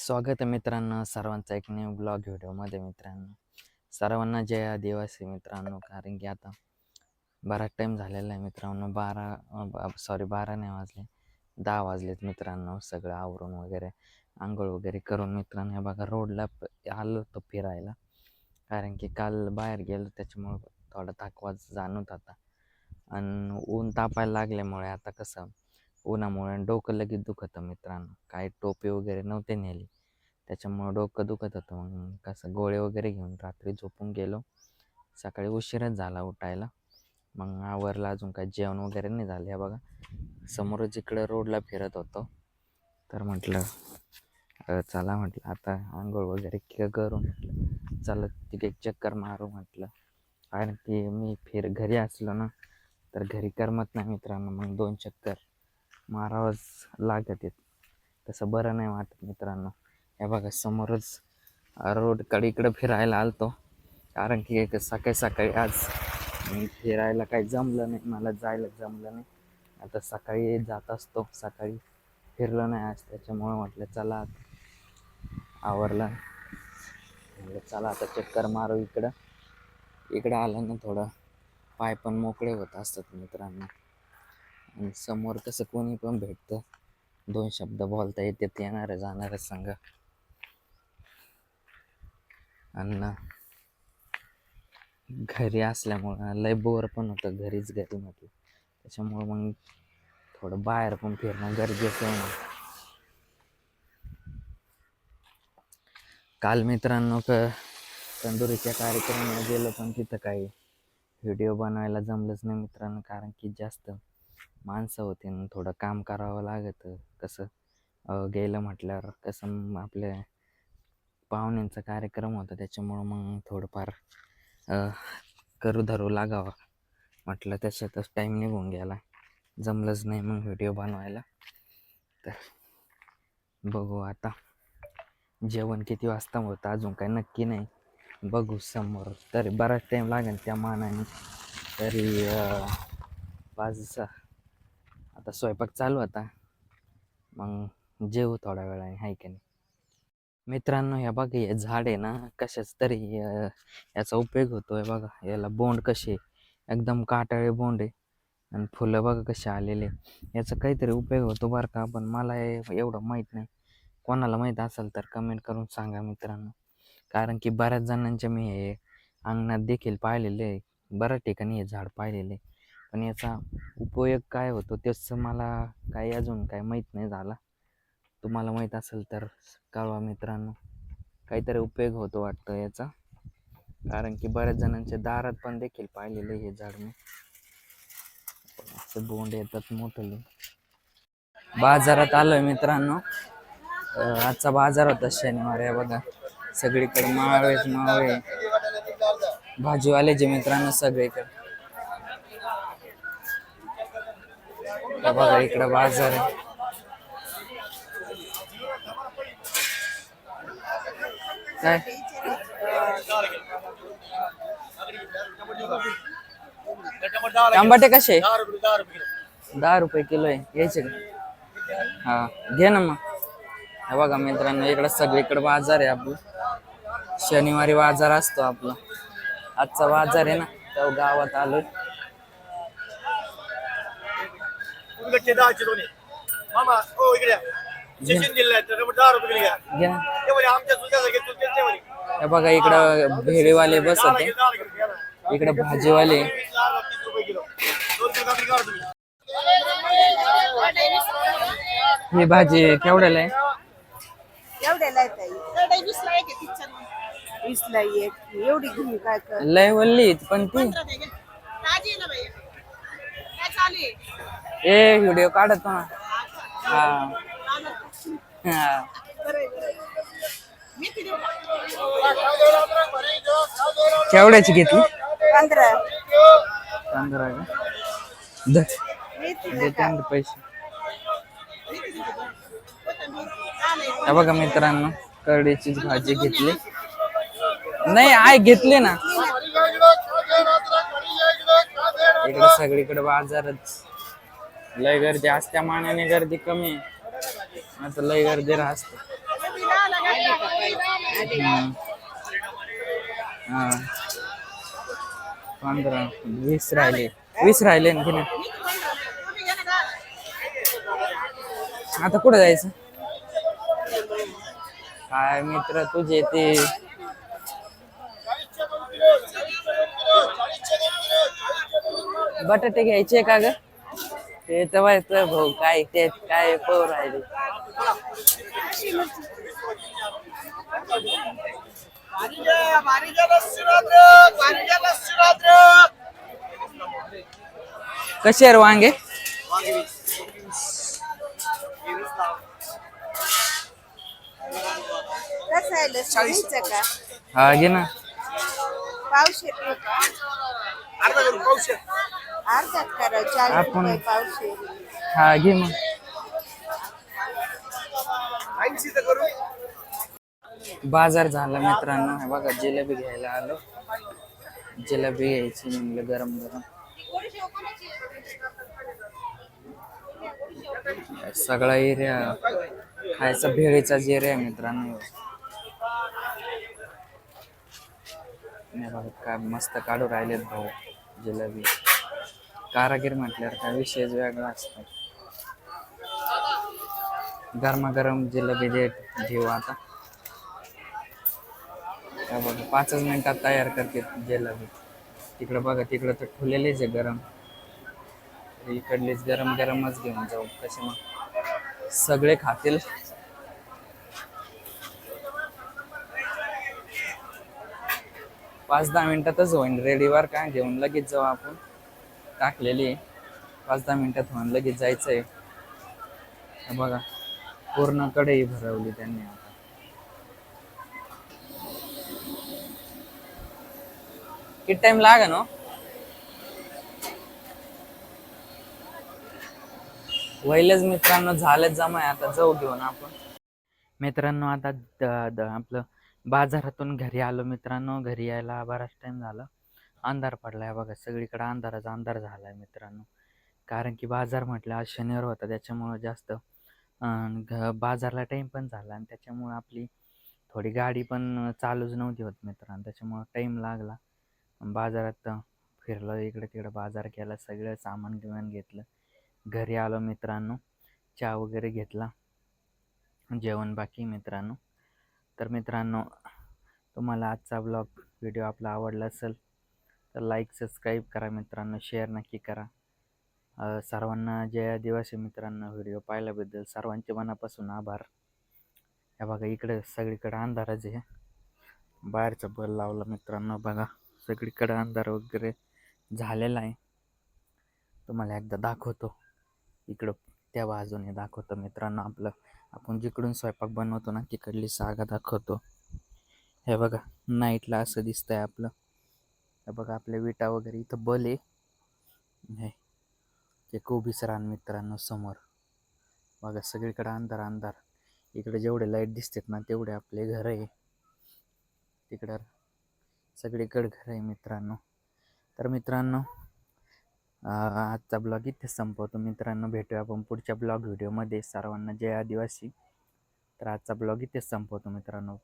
स्वागत आहे मित्रांनो सर्वांचा एक न्यू ब्लॉग व्हिडिओमध्ये मित्रांनो. सर्वांना जय आदिवासी मित्रांनो कारण की आता बराच टाईम झालेला आहे मित्रांनो बारा सॉरी बारा नाही वाजले दहा वाजलेत मित्रांनो सगळं आवरून वगैरे आंघोळ वगैरे करून मित्रांनो हे बघा रोडला प- आलो होतो फिरायला कारण की काल बाहेर गेलो त्याच्यामुळं थोडा थकवाच जाणवत होता. आणि ऊन तापायला लागल्यामुळे आता कसं उन्हामुळे डोकं लगेच दुखतं मित्रांनो. काही टोपी वगैरे नव्हते नेली. त्याच्यामुळं डोकं दुखत होतं. मग कसं गोळे वगैरे घेऊन रात्री झोपून गेलो. सकाळी उशीरच झाला उठायला. मग आवरला अजून काही जेवण वगैरे नाही झालं. हे बघा समोरच इकडं रोडला फिरत होतो तर म्हटलं चला म्हटलं आता आंघोळ वगैरे करू म्हटलं चला तिथे एक चक्कर मारू म्हटलं. कारण की मी फिर घरी असलो ना तर घरी करमत नाही मित्रांनो. मग दोन चक्कर. मारावंच लागत आहेत तसं बरं नाही वाटत मित्रांनो. हे बघा समोरच रोडकडे इकडं फिरायला आलतो. कारण की एक सकाळी सकाळी आज फिरायला काही जमलं नाही. मला जायला जमलं नाही. आता सकाळी जात असतो. सकाळी फिरलो नाही आज. त्याच्यामुळं म्हटलं चला आता. आवरलं. म्हटलं चला आता चक्कर मारू इकडं. इकडं आलं ना थोडं. पाय पण मोकळे होत असतात मित्रांनो. आणि समोर कसं कोणी पण भेटतं. दोन शब्द बोलता येतात येणारे जाणारे संघ. आणि घरी असल्यामुळं लय बोर पण होतं घरीच घरी म्हटलं त्याच्यामुळं मग थोडं बाहेर पण फिरणं गरजेचं आहे ना. काल मित्रांनो क तंदुरीच्या कार्यक्रमाला गेलो पण तिथं काही व्हिडिओ बनवायला जमलंच नाही मित्रांनो कारण की जास्त माणसं होते ना थोडं काम करावं लागतं. कसं गेलं म्हटल्यावर कसं आपल्या पाहुण्यांचा कार्यक्रम होता. त्याच्यामुळं मग थोडंफार करू धरू लागावं म्हटलं. त्याच्यातच टाईम निघून गेला. जमलंच नाही मग व्हिडिओ बनवायला. तर बघू आता. जेवण किती वाजता होतं? अजून काही नक्की नाही. बघू समोर. तरी बराच टाईम लागेल त्या मानाने. तरी पाच सहा आता स्वयंपाक चालू होता मग जेवू थोड्या वेळाने हाय की नाही? मित्रांनो ह्या बघा हे झाड आहे ना कशाच तरी याचा उपयोग होतो आहे बघा. याला बोंड कसे एकदम काटाळे बोंड आहे. आणि फुलं बघा कसे आलेले याचा काहीतरी उपयोग होतो बरं का पण मला हे एवढं माहीत नाही. कोणाला माहीत असेल तर कमेंट करून सांगा मित्रांनो. कारण की बऱ्याच जणांच्या मी हे अंगणात देखील पाहिलेले आहे. बऱ्याच ठिकाणी हे झाड पाहिलेले आहे. पण याचा उपयोग काय होतो त्याचं मला काही अजून काही माहीत नाही झाला. तुम्हाला माहीत असेल तर कळवा मित्रांनो काहीतरी उपयोग होतो वाटतं याचा. कारण की बऱ्याच जणांच्या दारात पण देखील पाहिलेले हे झाड मी. असे बोंड येतात मोठले. बाजारात आलोय मित्रांनो. आजचा बाजार होता शनिवार आहे बघा. सगळीकडे माळवेच मावळे भाजीवाले जे मित्रांनो सगळीकडे. आता बघा इकडं बाजार आहे. काय? टमाटे कसे? दहा रुपये किलो आहे. घ्यायचे का? हा घे ना मग. हे बघा मित्रांनो इकडं सगळीकडे बाजार आहे आपलं. शनिवारी बाजार असतो आपला. आजचा बाजार आहे ना तो गावात आलोय उलगडचे दहाचे दोन्ही मामा हो इकडे या. शिक्षण दिलेलं आहे तर दहा रुपये दिले घ्या. घे ना ते म्हणे आमच्या सुद्धा घेतो त्यांचे म्हणे. हे बघा इकडं भेळीवाले दहा घ्या ना. इकडे भाजीवाले. वीस, दहा, तीस रुपये किलो. दोन किलो काकडी काढा तुम्ही ही भाजी केवढ्याला आहे? एवढ्याला येत आहे वीसला एक एवढी घेऊन काय कर? लय वल्ली पण ती. ताजी ना ए व्हिडिओ काढतो ना हा. हा. केवढ्याची घेतली? पंधरा. पंधरा का? पैसे. बघा मित्रांनो करडीची भाजी घेतली. नाही आय घेतली ना. इकडे सगळीकडे बाजारच. लय गर्दी असत्या मानाने गर्दी कमी आहे. आता लय गर्दी राहते. हा. पंधरा वीस राहिले. वीस राहिले ना की आता कुठं जायचं? काय मित्र तुझे ते बटाटे घ्यायचे का ग ते तर माहीत भाऊ काय ते काय पाहू राहिले. कसे आहे रे वांगे. हे. कसं आहे लसूण घ्यायचं का हा घे ना पावशे का अर्धा करा चाळीस आपण- रुपये पावशे. हा घे मग. बाजार झाला मित्रांनो. हे बघा जिलेबी घ्यायला आलो. जिलेबी घ्यायची म्हणलं गरम गरम. सगळा एरिया खायचा भेळीचा एरिया आहे मित्रांनो. हे बघा काय मस्त काढू राहिलेत भाऊ जिलेबी. कारागीर म्हटल्यावर काय विषयच वेगळा असतो गरमागरम जिलेबी देत घेऊ आता. काय बघा पाचच मिनिटात तयार करते जिलेबी. तिकडं बघा तिकडं तर ठुलेलेच आहे गरम. इकडलेच इकडलीच गरम गरमच घेऊन जाऊ. कसे मग? सगळे खातील? पाच दहा मिनिटातच होईन. रेडीवर काय घेऊन लगेच जाऊ आपण. टाकलेली आहे. पाच दहा मिनिटात होऊन लगेच जायचं आहे बघा पूर्ण कढई भरवली त्यांनी आता. किती टाइम लाग ना वहिलेच मित्रांनो झालेच जमाय. आता जाऊ घेऊन आपण. मित्रांनो आता आपलं बाजारातून घरी आलो मित्रांनो. घरी यायला बराच टाइम झाला. अंधार पडला आहे बघा सगळीकडे अंधाराचा अंधार झाला आहे मित्रांनो. कारण की बाजार म्हटलं आज शनिवार होता त्याच्यामुळं जास्त घ- बाजारला टाईम पण झाला आणि त्याच्यामुळं आपली थोडी गाडी पण चालूच नव्हती होत मित्रांनो. त्याच्यामुळं टाईम लागला. बाजारात फिरलो इकडे तिकडे बाजार केला सगळं सामान बिमान घेतलं. घरी आलो मित्रांनो चहा वगैरे घेतला. जेवण बाकी मित्रांनो. तर मित्रांनो तुम्हाला आजचा ब्लॉग व्हिडिओ आपला आवडला असेल तर लाईक सबस्क्राईब करा मित्रांनो शेअर नक्की करा. सर्वांना जय आदिवासी मित्रांनो व्हिडिओ पाहिल्याबद्दल सर्वांचे मनापासून आभार. हे बघा इकडे सगळीकडे अंधारच आहे. बाहेरचा बल लावला मित्रांनो बघा सगळीकडे अंधार वगैरे झालेला आहे. तुम्हाला एकदा दाखवतो. इकडं त्या बाजूने दाखवतो मित्रांनो आपलं. आपण जिकडून स्वयंपाक बनवतो ना तिकडली सागा दाखवतो. हे बघा नाईटला असं दिसतंय आपलं. बघा आपल्या विटा वगैरे इथं बल आहे. हे ते कोबीच रान मित्रांनो समोर. बघा सगळीकडे अंधार अंधार. इकडे जेवढे लाइट दिसतात ना तेवढे आपले घर आहे. तिकडं सगळीकडे घर आहे मित्रांनो. तर मित्रांनो आजचा ब्लॉग इथे संपवतो. मित्रांनो भेटूया आपण पुढच्या ब्लॉग व्हिडिओमध्ये सर्वांना जय आदिवासी. तर आजचा ब्लॉग इथेच संपवतो मित्रांनो.